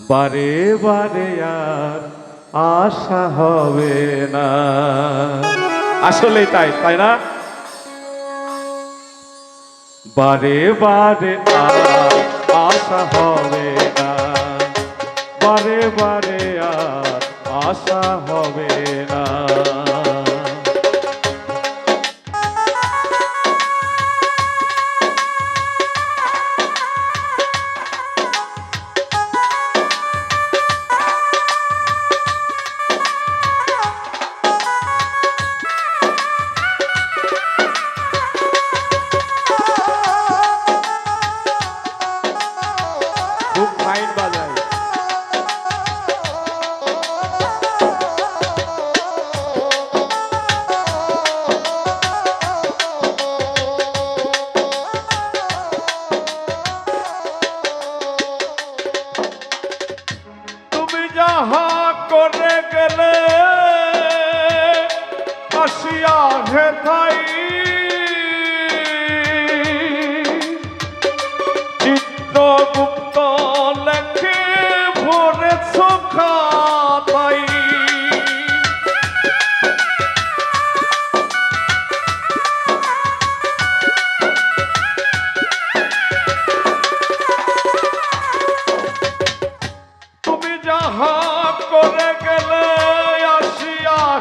বারে বারে আর আশা হবে না। আসলে তাই তাই না? বারে বারে আর আশা হবে না। বারে বারে আর আশা হবে না।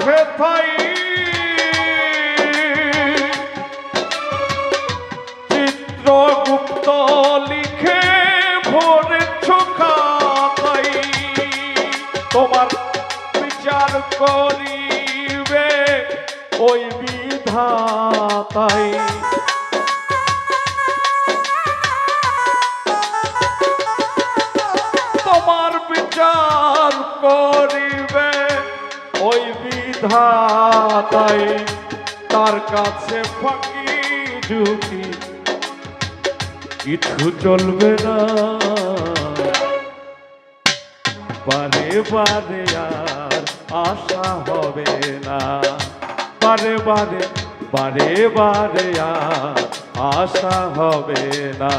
আসিয়া চিত্রগুপ্ত লিখে ভরেছ খাতাই। তোমার বিচার করিবে ওই বিধাতাই তার কাছে ফাঁকি ঝুঁকি। কিছু চলবে না। বারে বারে আর আশা হবে না। বারে বারে বারে বারে আর আশা হবে না।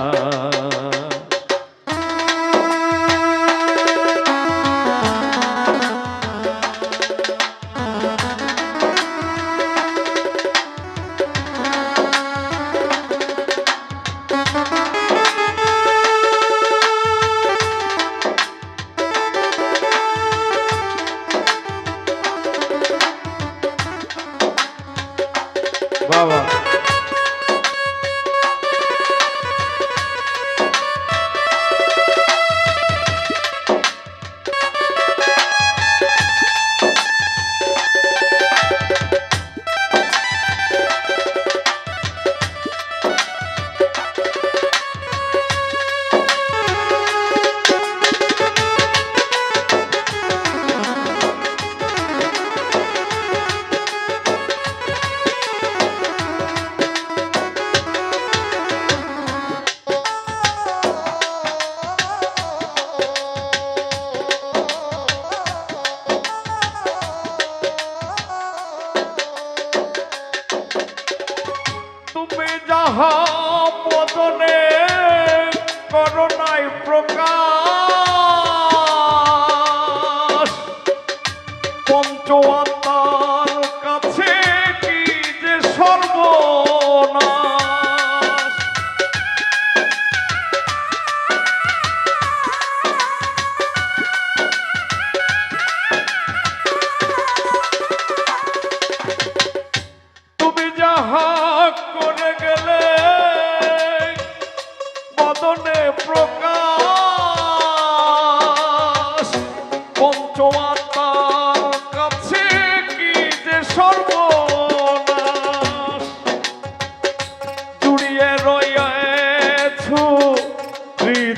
বাবা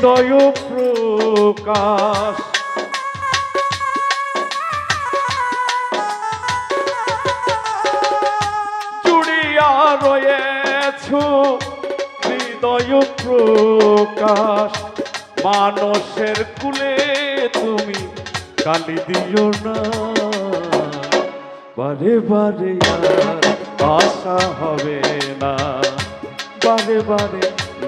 হৃদয় প্রকাশ। জুড়িয়া রয়েছ হৃদয় প্রকাশ। মানুষের কুলে তুমি কালি দিও না। বারে বারে আশা হবে না। বারে বারে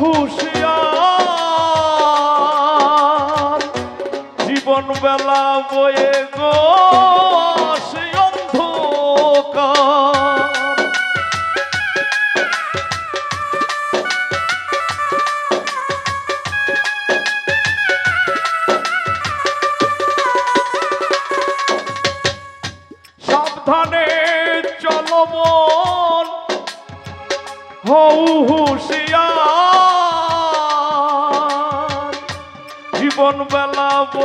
হুশিয়ার জীবন বেলা বয়ে গো।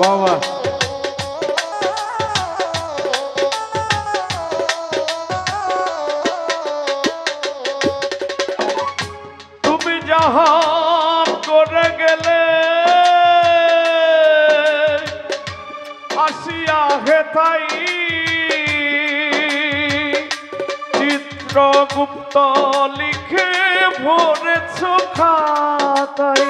বাবা। তুমি জাহান করে গেলে আসিয়া হেথাই লিখে ভরেছ খাতাই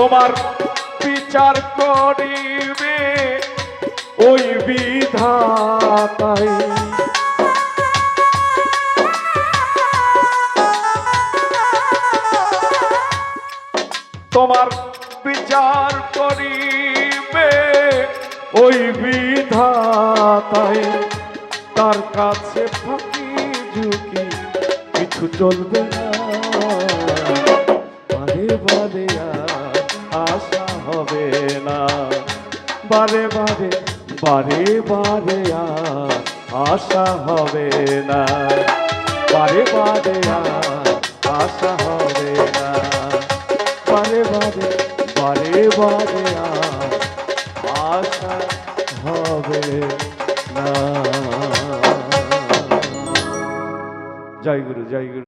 তোমার বিচার করিবে ওই বিধাতাই। তোমার বিচার করিবে ওই বিধাতাই। তার কাছে ফাঁকি ঝুঁকি, কিছু চলবে না। বারে বারে বারে বারে আশা হবে না। বারে বারে আশা হবে না। বারে বারে বারে বারে আশা হবে না। জয় গুরু জয় গুরু।